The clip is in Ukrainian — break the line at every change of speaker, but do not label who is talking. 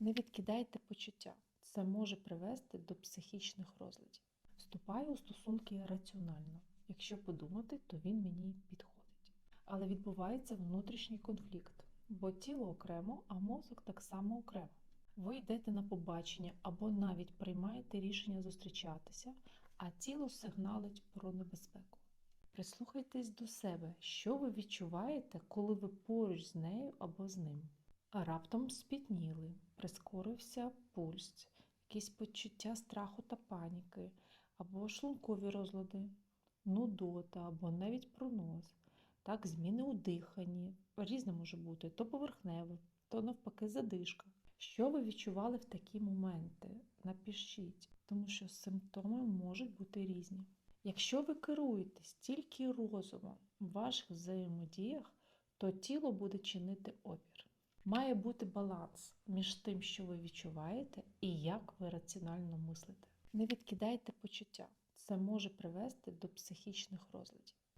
Не відкидайте почуття. Це може привести до психічних розладів. Вступаю у стосунки раціонально. Якщо подумати, то він мені підходить. Але відбувається внутрішній конфлікт, бо тіло окремо, а мозок так само окремо. Ви йдете на побачення або навіть приймаєте рішення зустрічатися, а тіло сигналить про небезпеку. Прислухайтесь до себе, що ви відчуваєте, коли ви поруч з нею або з ним. А раптом спітніли, прискорився пульс, якісь почуття страху та паніки, або шлункові розлади, нудота, або навіть пронос. Так, зміни у диханні, різне може бути, то поверхневе, то навпаки задишка. Що ви відчували в такі моменти? Напишіть, тому що симптоми можуть бути різні. Якщо ви керуєтесь тільки розумом в ваших взаємодіях, то тіло буде чинити опір. Має бути баланс між тим, що ви відчуваєте, і як ви раціонально мислите. Не відкидайте почуття. Це може привести до психічних розладів.